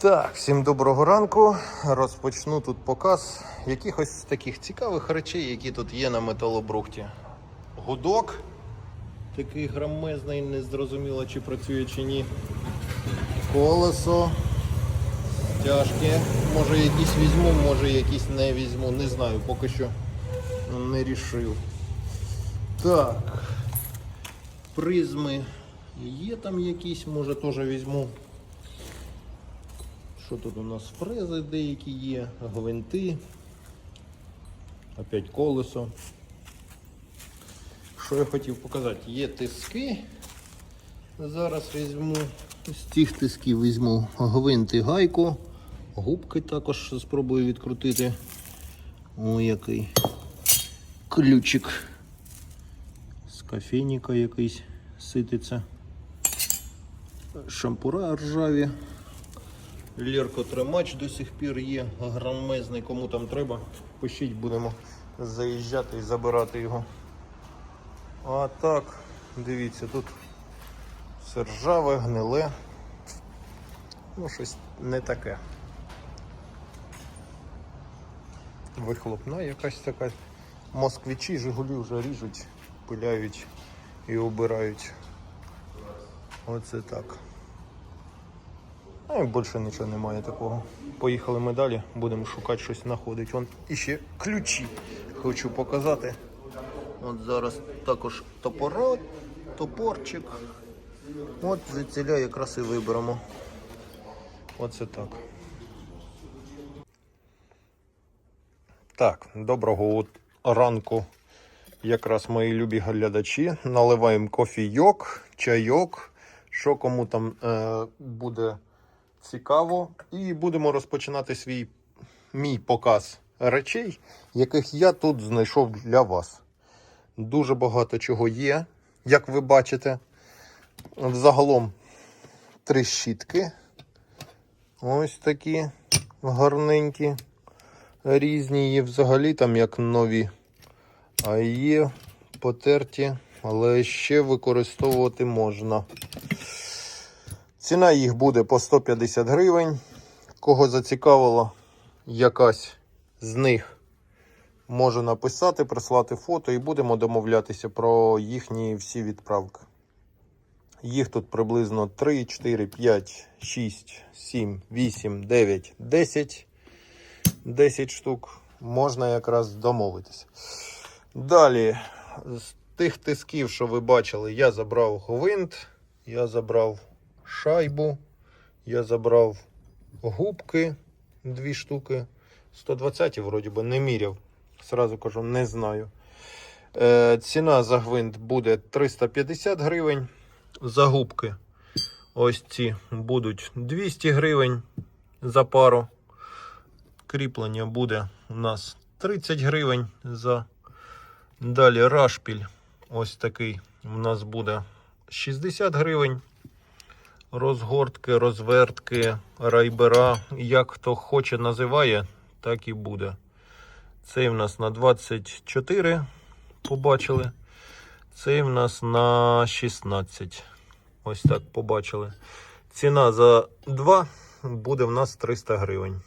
Так, всім доброго ранку. Розпочну тут показ якихось таких цікавих речей, які тут є на металобрухті. Гудок. Такий громезний, не зрозуміло, чи працює чи ні. Колесо. Стяжки. Може якісь візьму, може якісь не візьму. Не знаю, поки що не рішив. Так. Призми. Є там якісь, може теж візьму. Що тут у нас фрези деякі є, гвинти, опять колесо. Що я хотів показати? Є тиски. Зараз візьму з цих тисків візьму гвинти гайку, губки також спробую відкрутити. О, який ключик. З кофейника якийсь сититься. Шампура ржаві. Лірко тримач до сих пір є, громезний, кому там треба, пишіть, будемо заїжджати і забирати його. А так, дивіться, тут все ржаве, гниле. Ну, щось не таке. Вихлопна якась така. Москвичі, Жигулі вже ріжуть, пиляють і обирають. Оце так. А і більше нічого немає такого. Поїхали ми далі, будемо шукати щось знаходити. Вон іще ключі хочу показати. От зараз також топора, топорчик. От звідсіля якраз і виберемо. Оце так. Так, доброго ранку. Якраз мої любі глядачі. Наливаємо кофійок, чайок, що кому там е, буде цікаво. І будемо розпочинати свій мій показ речей, яких я тут знайшов для вас. Дуже багато чого є, як ви бачите. Взагалом три щітки. Ось такі гарненькі, різні є взагалі там як нові. А є потерті, але ще використовувати можна. Ціна їх буде по 150 гривень. Кого зацікавило якась з них, може написати, прислати фото і будемо домовлятися про їхні всі відправки. Їх тут приблизно 3, 4, 5, 6, 7, 8, 9, 10. 10 штук. Можна якраз домовитися. Далі, з тих тисків, що ви бачили, я забрав гвинт, я забрав шайбу, я забрав губки дві штуки. 120 вроді би не міряв. Сразу кажу, не знаю. Е, ціна за гвинт буде 350 гривень. За губки ось ці будуть 200 гривень за пару. Кріплення буде у нас 30 гривень за. Далі рашпіль. Ось такий у нас буде 60 гривень. Розгортки, розвертки, райбера. Як хто хоче називає, так і буде. Цей в нас на 24 побачили. Цей в нас на 16. Ось так побачили. Ціна за 2 буде в нас 300 гривень.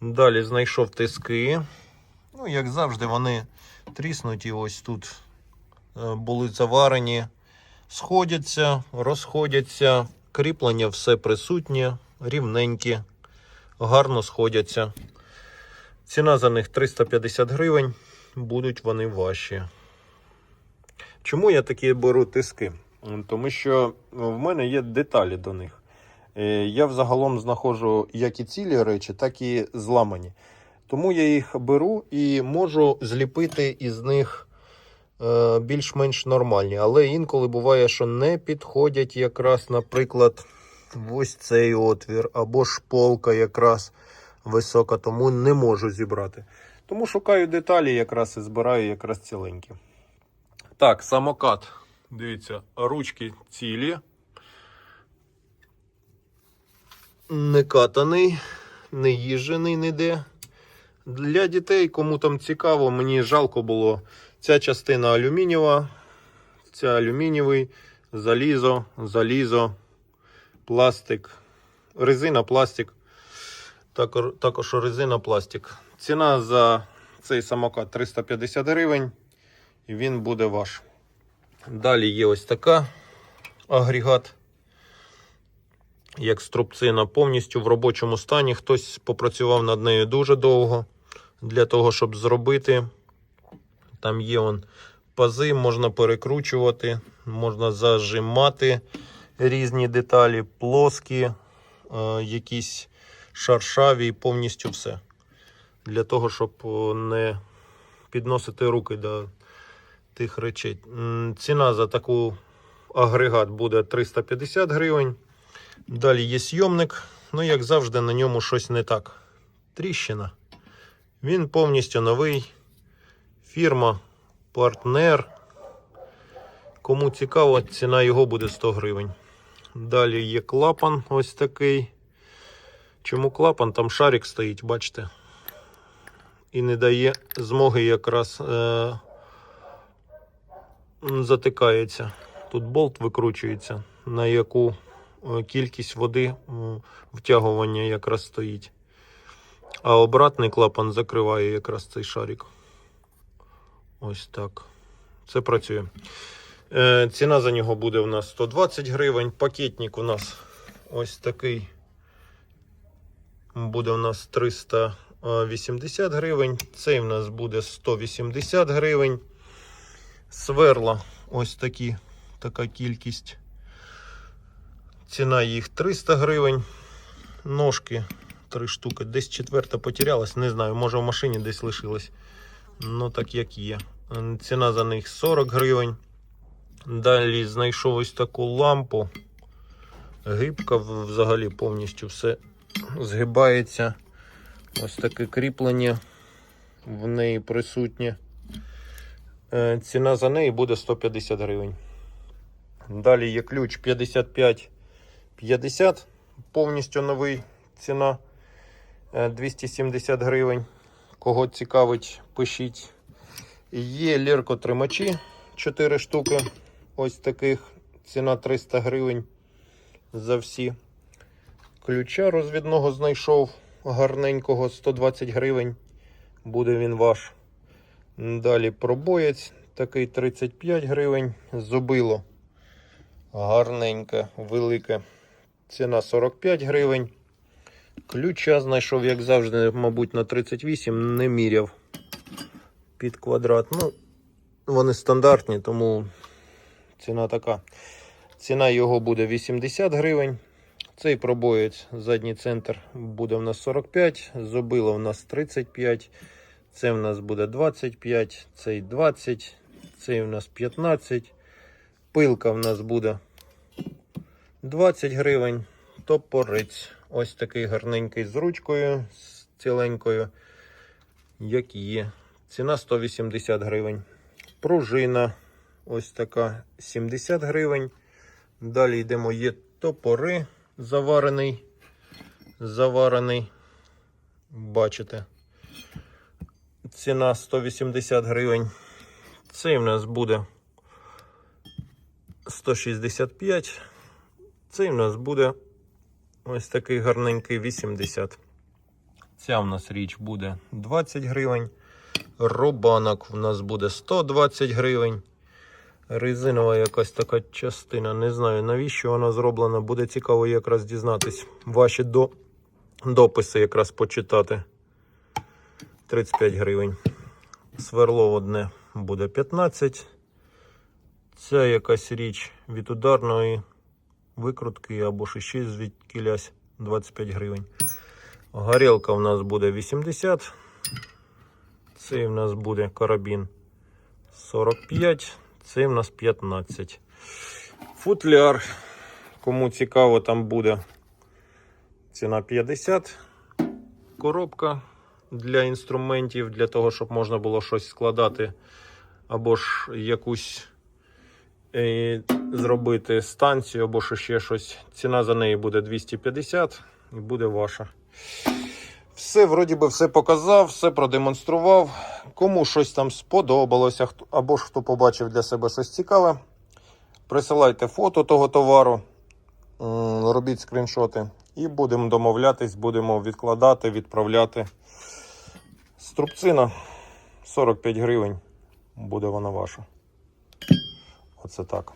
Далі знайшов тиски. Ну, як завжди, вони тріснуті. Ось тут е, були заварені, сходяться, розходяться. Кріплення все присутнє, рівненькі, гарно сходяться. Ціна за них 350 гривень. Будуть вони ваші. Чому я такі беру тиски? Тому що в мене є деталі до них. Е, Я взагалом знаходжу як і цілі речі, так і зламані. Тому я їх беру і можу зліпити із них більш-менш нормальні. Але інколи буває, що не підходять якраз, наприклад, ось цей отвір, або шполка якраз висока, тому не можу зібрати. Тому шукаю деталі якраз і збираю якраз ціленькі. Так, самокат. Дивіться, ручки цілі. Не катаний, не їжений ніде. Для дітей, кому там цікаво, мені жалко було. Ця частина алюмінієва, ця алюмінієвий, залізо, залізо, пластик, резина, пластик. Також, резина, пластик. Ціна за цей самокат 350 гривень. І він буде ваш. Далі є ось така агрегат. Як струбцина повністю в робочому стані. Хтось попрацював над нею дуже довго для того, щоб зробити. Там є он пази, можна перекручувати, можна зажимати різні деталі, плоскі, е, якісь шаршаві, і повністю все. Для того, щоб не підносити руки до тих речей. Ціна за таку агрегат буде 350 гривень. Далі є сйомник. Ну, як завжди, на ньому щось не так. Тріщина. Він повністю новий. Фірма, партнер. Кому цікаво, ціна його буде 100 гривень. Далі є клапан ось такий. Чому клапан? Там шарик стоїть, бачите? І не дає змоги якраз е- затикається. Тут болт викручується, на яку е, кількість води втягування якраз стоїть. А обратний клапан закриває якраз цей шарик. Ось так. Це працює. Е, ціна за нього буде у нас 120 гривень. Пакетник у нас ось такий. Буде у нас 380 гривень. Цей у нас буде 180 гривень. Сверла ось такі, така кількість. Ціна їх 300 гривень. Ножки три штуки. Десь четверта потерялась. Не знаю, може в машині десь лишилась. Ну, так як є. Ціна за них 40 гривень. Далі знайшов ось таку лампу. Гибка взагалі повністю все згибається. Ось таке кріплення в неї присутнє. Е, Ціна за неї буде 150 гривень. Далі є ключ 55-50, повністю новий ціна е, 270 гривень. Кого цікавить, пишіть. Є ліркотримачі 4 штуки. Ось таких. Ціна 300 гривень за всі. Ключа розвідного знайшов гарненького 120 гривень. Буде він ваш. Далі пробоєць такий 35 гривень. Зубило гарненьке, велике. Ціна 45 гривень. Ключа знайшов, як завжди, мабуть, на 38, не міряв під квадрат. Ну, вони стандартні, тому ціна така. Ціна його буде 80 гривень. Цей пробоєць, задній центр буде в нас 45, зубило в нас 35. Це в нас буде 25, цей 20, цей в нас 15. Пилка в нас буде 20 гривень. Топорець. Ось такий гарненький з ручкою, з ціленькою, як є. Ціна 180 гривень. Пружина ось така 70 гривень. Далі йдемо, є топори заварений. Заварений. Бачите. Ціна 180 гривень. Цей в нас буде 165. Цей в нас буде ось такий гарненький 80. Ця в нас річ буде 20 гривень. Рубанок в нас буде 120 гривень. Резинова якась така частина. Не знаю навіщо вона зроблена. Буде цікаво якраз дізнатись. Ваші до... дописи якраз почитати. 35 гривень. Сверло одне буде 15. Ця якась річ від ударної викрутки або ще звідкілясь 25 гривень. Горілка у нас буде 80. Цей у нас буде карабін 45. Цей у нас 15. Футляр. Кому цікаво, там буде ціна 50. Коробка для інструментів, для того, щоб можна було щось складати, або ж якусь зробити станцію, або ще щось. Ціна за неї буде 250 і буде ваша. Все, вроді би, все показав, все продемонстрував. Кому щось там сподобалося, або ж хто побачив для себе щось цікаве, присилайте фото того товару. робіть скріншоти. І будемо домовлятись, будемо відкладати, відправляти. Струбцина 45 гривень. Буде вона ваша. Оце так.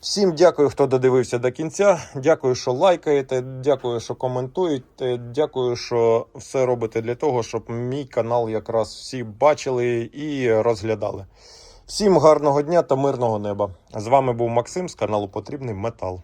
Всім дякую, хто додивився до кінця. Дякую, що лайкаєте, дякую, що коментуєте. Дякую, що все робите для того, щоб мій канал якраз всі бачили і розглядали. Всім гарного дня та мирного неба. З вами був Максим з каналу Потрібний Метал.